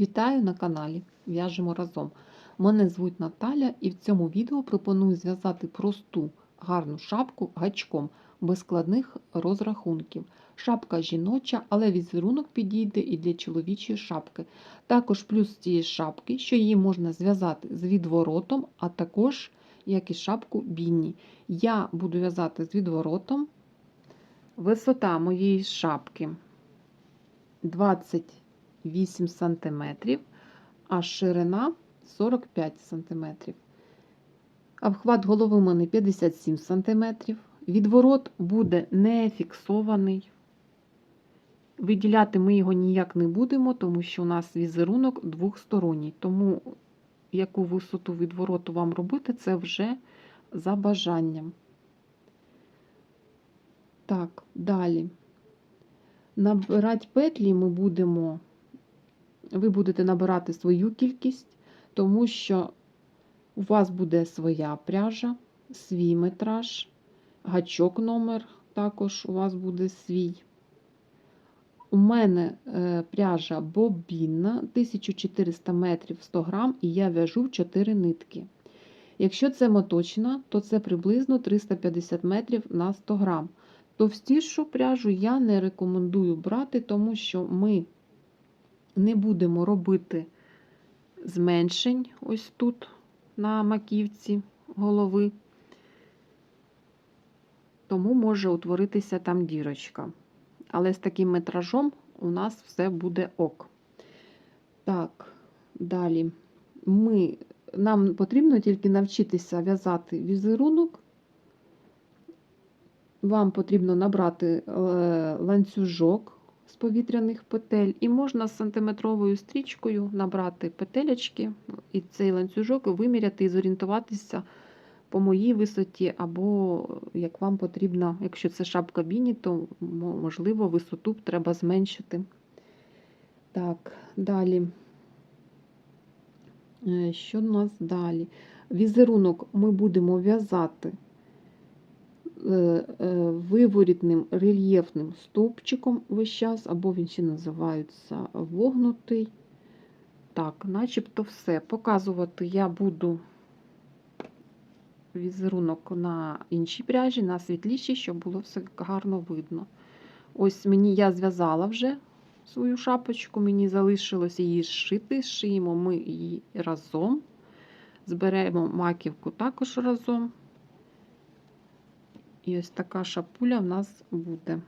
Вітаю на каналі В'яжемо разом. Мене звуть Наталя і в цьому відео пропоную зв'язати просту гарну шапку гачком без складних розрахунків. Шапка жіноча, але візерунок підійде і для чоловічої шапки. Також плюс цієї шапки, що її можна зв'язати з відворотом, а також як і шапку бінні. Я буду в'язати з відворотом. Висота моєї шапки 20 8 см, а ширина 45 см. Обхват голови у мене 57 см. Відворот буде не фіксований. Виділяти ми його ніяк не будемо, тому що у нас візерунок двохсторонній. Тому яку висоту відвороту вам робити, це вже за бажанням. Так, далі. Набирати петлі ми будемо ви будете набирати свою кількість, тому що у вас буде своя пряжа, свій метраж, гачок номер також у вас буде свій. У мене е, пряжа бобінна 1400 метрів 100 грам, і я в'яжу 4 нитки. Якщо це моточна, то це приблизно 350 метрів на 100 грам. Товстішу пряжу я не рекомендую брати, тому що ми не будемо робити зменшень ось тут, на маківці голови, тому може утворитися там дірочка. Але з таким метражом у нас все буде ок. Так, далі ми, нам потрібно тільки навчитися в'язати візерунок. Вам потрібно набрати е, ланцюжок з повітряних петель, і можна з сантиметровою стрічкою набрати петелечки і цей ланцюжок виміряти і зорієнтуватися по моїй висоті, або як вам потрібно, якщо це шапка біні, то можливо висоту треба зменшити. Так, далі. Е, що у нас далі? Візерунок ми будемо в'язати виворітним рельєфним стовпчиком весь час, або він ще називається вогнутий. Так, начебто все. Показувати я буду візерунок на іншій пряжі, на світлішій, щоб було все гарно видно. Ось мені я зв'язала вже свою шапочку, мені залишилось її зшити, шиємо ми її разом. Зберемо маківку також разом. І ось така шапуля в нас буде.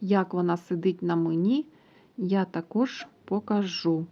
Як вона сидить на мені, я також покажу.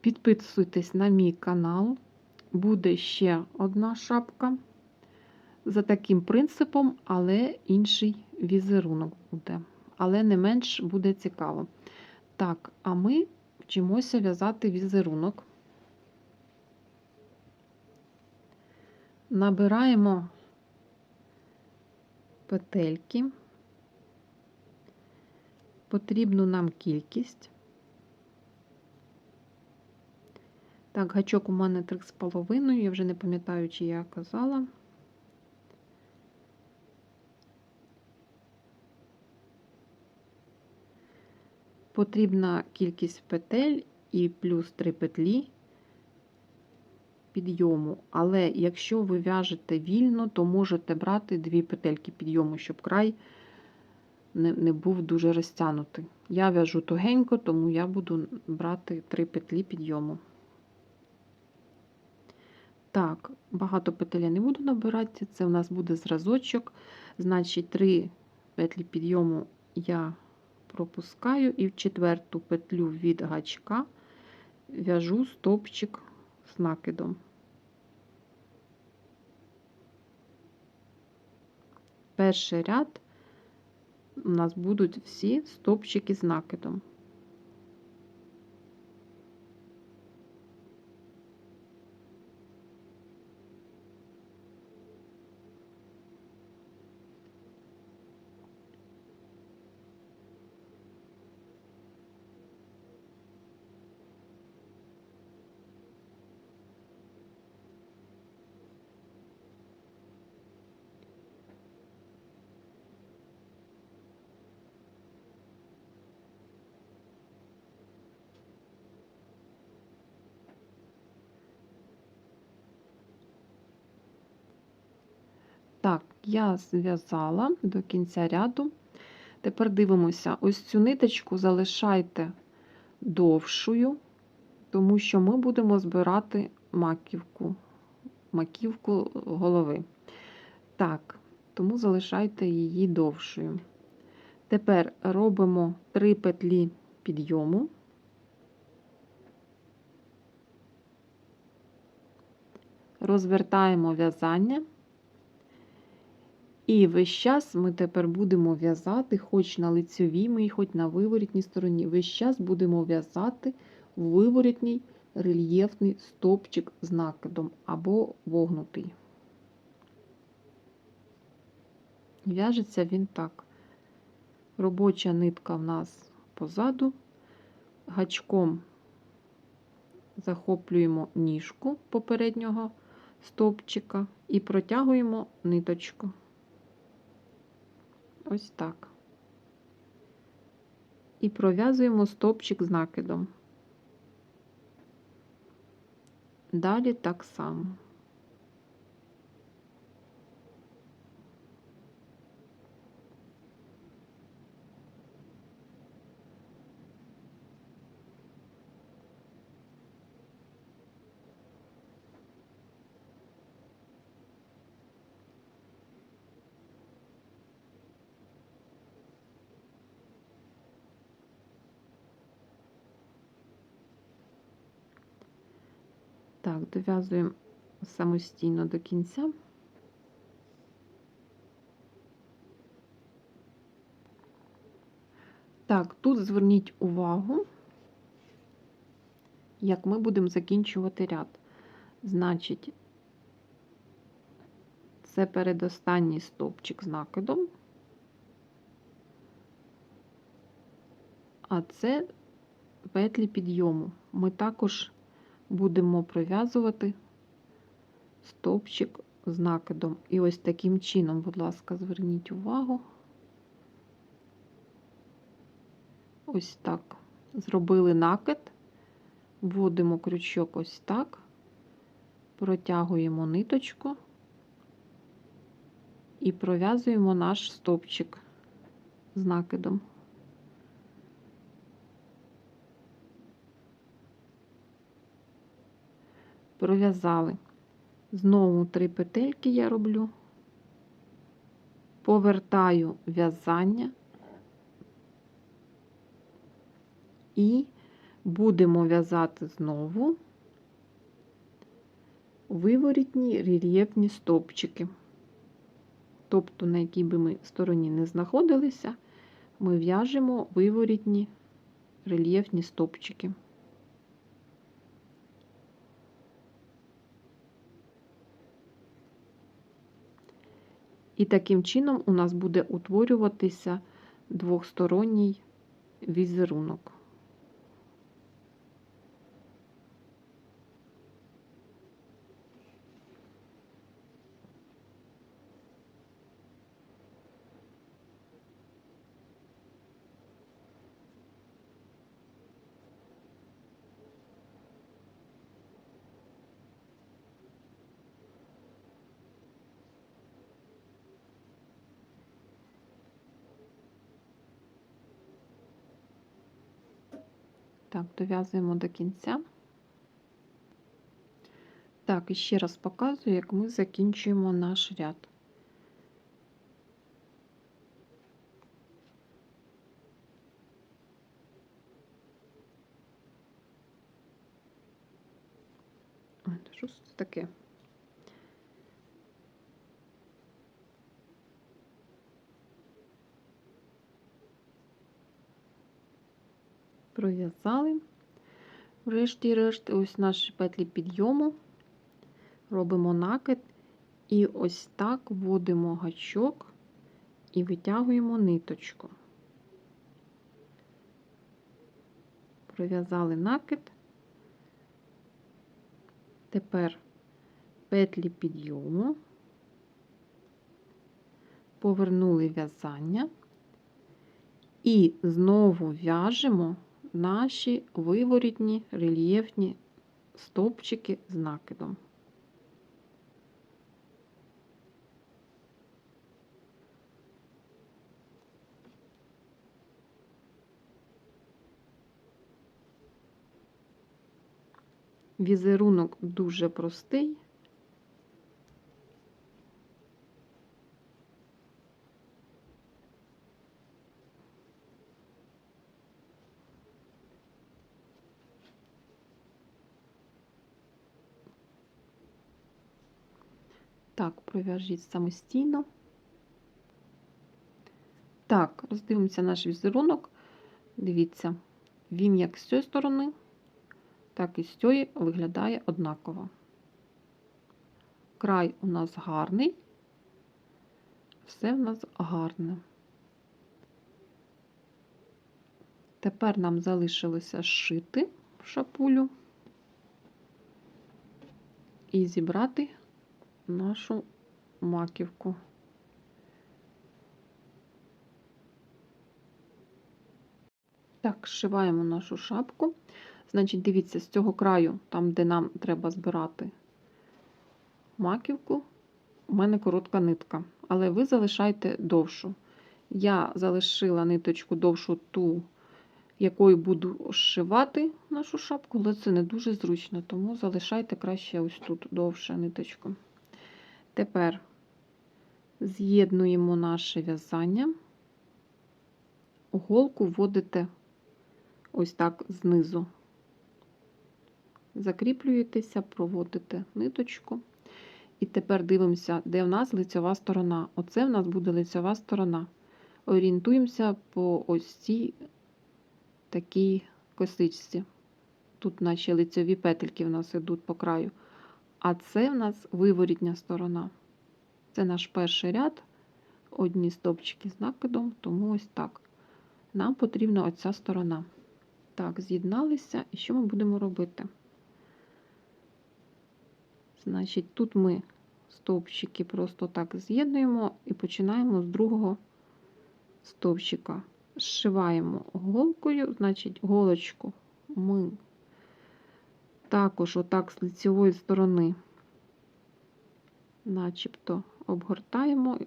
Підписуйтесь на мій канал, буде ще одна шапка за таким принципом, але інший візерунок буде. Але не менш буде цікаво. Так, а ми вчимося в'язати візерунок. Набираємо петельки, потрібну нам кількість. Так, гачок у мене 3,5, я вже не пам'ятаю, чи я казала. Потрібна кількість петель і плюс 3 петлі підйому. Але якщо ви в'яжете вільно, то можете брати дві петельки підйому, щоб край не не був дуже розтягнутий. Я в'яжу тугенько, тому я буду брати три петлі підйому. Так, багато петель я не буду набирати, це у нас буде зразочок. Значить, три петлі підйому я пропускаю, і в четверту петлю від гачка в'яжу стопчик з накидом. Перший ряд у нас будуть всі стопчики з накидом. Я зв'язала до кінця ряду. Тепер дивимося, ось цю ниточку залишайте довшою, тому що ми будемо збирати маківку, маківку голови. Так, тому залишайте її довшою. Тепер робимо 3 петлі підйому. Розвертаємо в'язання. І весь час ми тепер будемо в'язати, хоч на лицьовій хоч на виворітній стороні. Весь час будемо в'язати виворітній рельєфний стопчик з накидом або вогнутий. В'яжеться він так. Робоча нитка в нас позаду, гачком захоплюємо ніжку попереднього стовпчика і протягуємо ниточку. Ось так. І пров'язуємо стовпчик з накидом. Далі так само. Так, дов'язуємо самостійно до кінця. Так, тут зверніть увагу, як ми будемо закінчувати ряд. Значить, це передостанній стовпчик з накидом, а це петлі підйому. Ми також будемо пров'язувати стовпчик з накидом. І ось таким чином, будь ласка, зверніть увагу. Ось так. Зробили накид, вводимо крючок ось так, протягуємо ниточку і пров'язуємо наш стовпчик з накидом. Пров'язали. Знову три петельки я роблю, повертаю в'язання і будемо в'язати знову виворітні рельєфні стовпчики. Тобто, на якій би ми стороні не знаходилися, ми в'яжемо виворітні рельєфні стовпчики. І таким чином у нас буде утворюватися двохсторонній візерунок. Так, дов'язуємо до кінця. Так, і ще раз показую, як ми закінчуємо наш ряд. Що це таке? Пров'язали. Врешті-решт, ось наші петлі підйому, робимо накид і ось так вводимо гачок і витягуємо ниточку. Пров'язали накид. Тепер петлі підйому, повернули в'язання і знову в'яжемо наші виворітні рельєфні стовпчики з накидом. Візерунок дуже простий, Так, пров'яжіть самостійно. Так, роздивимося наш візерунок. Дивіться, він як з цієї сторони, так і з цієї виглядає однаково. Край у нас гарний, все в нас гарне. Тепер нам залишилося зшити шапулю і зібрати нашу маківку. Так, зшиваємо нашу шапку. Значить, дивіться, з цього краю, там, де нам треба збирати маківку, у мене коротка нитка, але ви залишайте довшу. Я залишила ниточку довшу ту, якою буду зшивати нашу шапку, але це не дуже зручно, тому залишайте краще ось тут довше ниточку. Тепер з'єднуємо наше в'язання, голку вводите ось так знизу. Закріплюєтеся, проводите ниточку. І тепер дивимося, де в нас лицьова сторона. Оце в нас буде лицьова сторона. Орієнтуємося по ось цій такій косичці. Тут наші лицьові петельки в нас йдуть по краю. А це в нас виворітня сторона. Це наш перший ряд, одні стовпчики з накидом, тому ось так. Нам потрібна оця сторона. Так, з'єдналися, і що ми будемо робити? Значить, тут ми стовпчики просто так з'єднуємо і починаємо з другого стовпчика. Зшиваємо голкою, значить, голочку ми також отак з лицевої сторони, начебто обгортаємо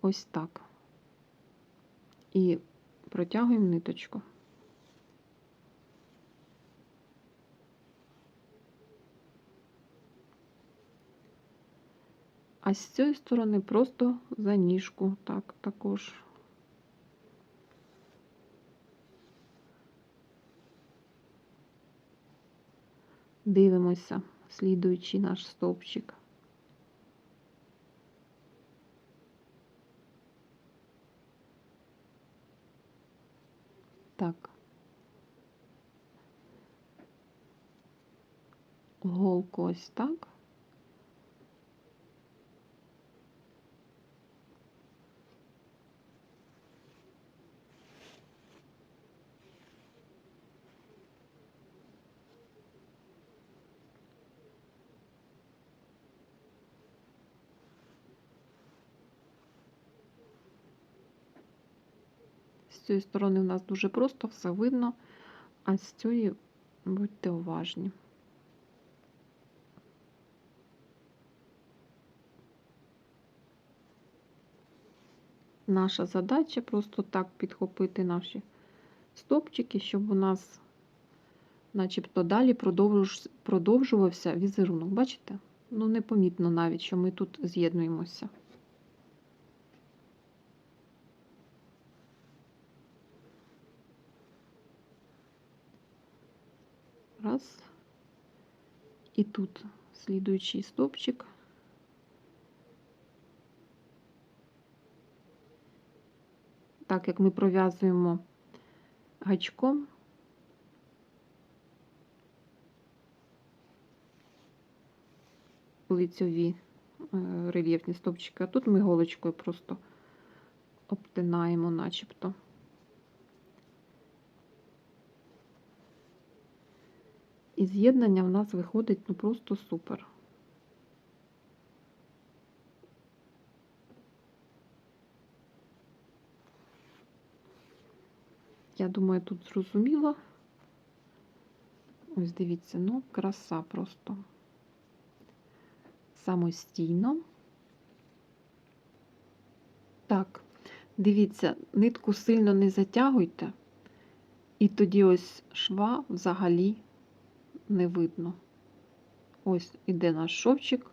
ось так і протягуємо ниточку. А з цієї сторони просто за ніжку, так також. Дивимося, слідуючи наш стовпчик. Так. Голку ось так. З цієї сторони у нас дуже просто все видно, а з цієї будьте уважні. Наша задача просто так підхопити наші стопчики, щоб у нас начебто далі продовжувався візерунок. Бачите? Ну, непомітно навіть, що ми тут з'єднуємося. Раз. І тут слідуючий стопчик. Так як ми пров'язуємо гачком, лицьові е, рельєфні стовпчики, а тут ми голочкою просто обтинаємо начебто. З'єднання в нас виходить ну просто супер. Я думаю, тут зрозуміло. Ось дивіться, ну, краса просто самостійно. Так, дивіться, нитку сильно не затягуйте, і тоді ось шва взагалі не видно. Ось іде наш шовчик,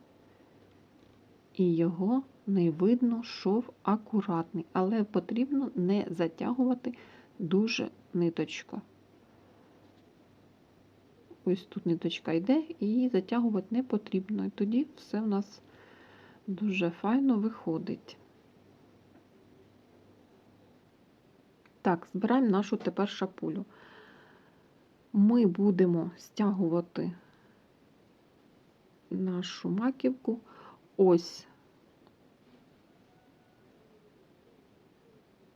і його не видно, шов акуратний, але потрібно не затягувати дуже ниточку. Ось тут ниточка йде, і її затягувати не потрібно. І тоді все в нас дуже файно виходить. Так, збираємо нашу тепер шапулю. Ми будемо стягувати нашу маківку ось,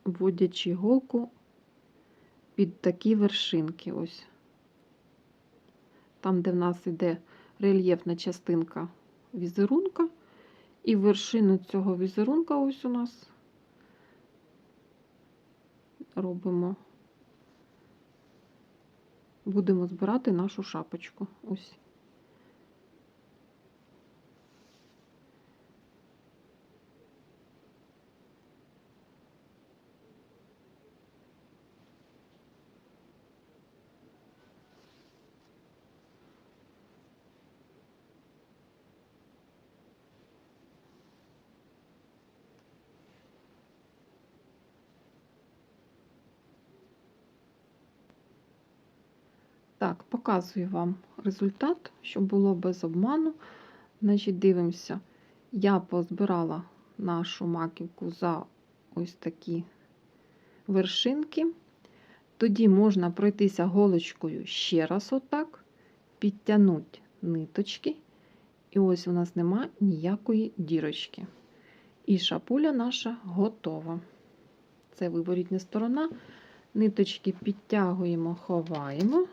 вводячи голку під такі вершинки. Ось. Там, де в нас йде рельєфна частинка візерунка, і вершину цього візерунка ось у нас робимо, будемо збирати нашу шапочку. Ось. Так, показую вам результат, щоб було без обману. Значить, дивимося, я позбирала нашу маківку за ось такі вершинки. Тоді можна пройтися голочкою ще раз отак, підтягнути ниточки, і ось у нас нема ніякої дірочки. І шапуля наша готова. Це виворітня сторона. Ниточки підтягуємо, ховаємо.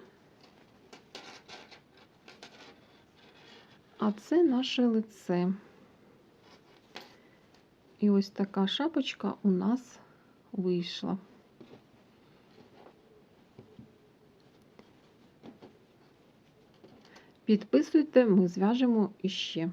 А це наше лице. І ось така шапочка у нас вийшла. Підписуйте, ми зв'яжемо іще.